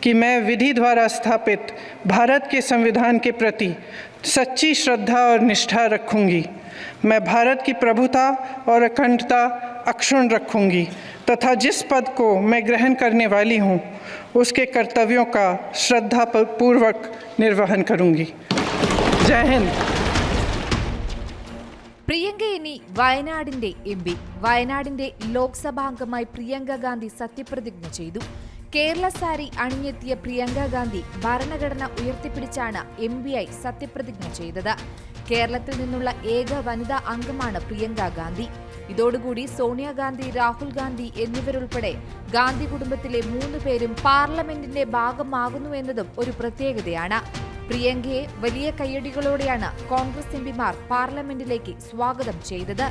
कि मैं विधि द्वारा स्थापित भारत के संविधान के प्रति सच्ची श्रद्धा और निष्ठा रखूंगी मैं भारत की प्रभुता और अखंडता अक्षुण रखूंगी तथा जिस पद को मैं ग्रहण करने वाली हूँ उसके कर्तव्यों का श्रद्धा पूर्वक निर्वहन करूंगी जय हिंद പ്രിയങ്ക ഇനി വയനാടിന്റെ എം പി വയനാടിന്റെ ലോക്സഭാംഗമായി പ്രിയങ്ക ഗാന്ധി സത്യപ്രതിജ്ഞ ചെയ്തു കേരള സാരി അണിഞ്ഞെത്തിയ പ്രിയങ്ക ഗാന്ധി ഭരണഘടന ഉയർത്തിപ്പിടിച്ചാണ് എം ബി ഐ സത്യപ്രതിജ്ഞ ചെയ്തത്. കേരളത്തിൽ നിന്നുള്ള ഏക വനിതാ അംഗമാണ് പ്രിയങ്ക ഗാന്ധി. ഇതോടുകൂടി സോണിയാഗാന്ധി രാഹുൽ ഗാന്ധി എന്നിവരുൾപ്പെടെ ഗാന്ധി കുടുംബത്തിലെ മൂന്ന് പേരും പാർലമെന്റിന്റെ ഭാഗമാകുന്നു എന്നതും ഒരു പ്രത്യേകതയാണ്. പ്രിയങ്കയെ വലിയ കയ്യടികളോടെയാണ് കോൺഗ്രസ് എംപിമാർ പാർലമെന്റിലേക്ക് സ്വാഗതം ചെയ്തത്.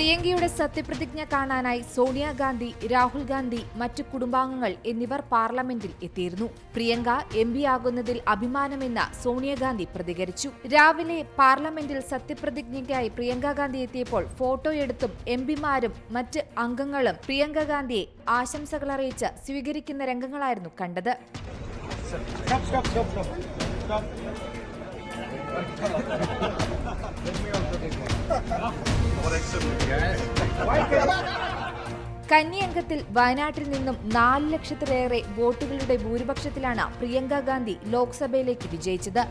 പ്രിയങ്കയുടെ സത്യപ്രതിജ്ഞ കാണാനായി സോണിയാഗാന്ധി രാഹുൽ ഗാന്ധി മറ്റു കുടുംബാംഗങ്ങൾ എന്നിവർ പാർലമെന്റിൽ എത്തിയിരുന്നു. പ്രിയങ്ക എം പി ആകുന്നതിൽ അഭിമാനമെന്ന് സോണിയാഗാന്ധി പ്രതികരിച്ചു. രാവിലെ പാർലമെന്റിൽ സത്യപ്രതിജ്ഞയ്ക്കായി പ്രിയങ്ക ഗാന്ധി എത്തിയപ്പോൾ ഫോട്ടോയെടുത്തും എം പിമാരും മറ്റ് അംഗങ്ങളും പ്രിയങ്ക ഗാന്ധിയെ ആശംസകൾ അറിയിച്ച് സ്വീകരിക്കുന്ന രംഗങ്ങളായിരുന്നു കണ്ടത്. Guys, why കന്നി വയനാട്ടിൽ നിന്നും നാല് ലക്ഷത്തിലേറെ വോട്ടുകളുടെ ഭൂരിപക്ഷത്തിലാണ് പ്രിയങ്ക ഗാന്ധി ലോക്സഭയിലേക്ക് വിജയിച്ചത്.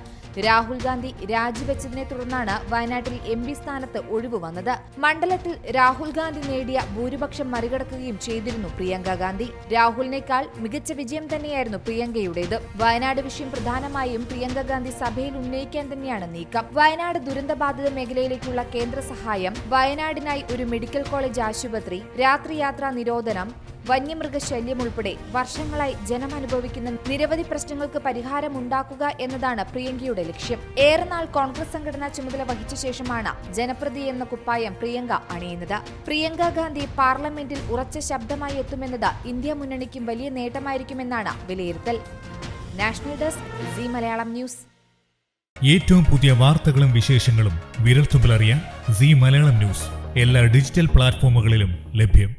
രാഹുൽ ഗാന്ധി രാജിവെച്ചതിനെ തുടർന്നാണ് വയനാട്ടിൽ എം പി സ്ഥാനത്ത് ഒഴിവ് വന്നത്. മണ്ഡലത്തിൽ രാഹുൽ ഗാന്ധി നേടിയ ഭൂരിപക്ഷം മറികടക്കുകയും ചെയ്തിരുന്നു പ്രിയങ്ക ഗാന്ധി. രാഹുലിനേക്കാൾ മികച്ച വിജയം തന്നെയായിരുന്നു പ്രിയങ്കയുടേത്. വയനാട് വിഷയം പ്രധാനമായും പ്രിയങ്ക ഗാന്ധി സഭയിൽ ഉന്നയിക്കാൻ തന്നെയാണ് നീക്കം. വയനാട് ദുരന്തബാധിത മേഖലയിലേക്കുള്ള കേന്ദ്ര സഹായം വയനാടിനായി ഒരു മെഡിക്കൽ കോളേജ് ആശുപത്രി രാത്രിയാത്രാ നിരോധനം വന്യമൃഗശല്യം ഉൾപ്പെടെ വർഷങ്ങളായി ജനം അനുഭവിക്കുന്ന നിരവധി പ്രശ്നങ്ങൾക്ക് പരിഹാരമുണ്ടാക്കുക എന്നതാണ് പ്രിയങ്കയുടെ ലക്ഷ്യം. ഏറെ നാൾ കോൺഗ്രസ് സംഘടനാ ചുമതല വഹിച്ച ശേഷമാണ് ജനപ്രതി എന്ന കുപ്പായം പ്രിയങ്ക അണിയുന്നത്. പ്രിയങ്ക ഗാന്ധി പാർലമെന്റിൽ ഉറച്ച ശബ്ദമായി എത്തുമെന്നത് ഇന്ത്യ മുന്നണിക്കും വലിയ നേട്ടമായിരിക്കുമെന്നാണ് വിലയിരുത്തൽ. National desk Malayalam news. ഏറ്റവും പുതിയ വാർത്തകളും വിശേഷങ്ങളും വിരൽത്തുമ്പിലറിയാൻ സി മലയാളം ന്യൂസ്. എല്ലാ ഡിജിറ്റൽ പ്ലാറ്റ്ഫോമുകളിലും ലഭ്യം.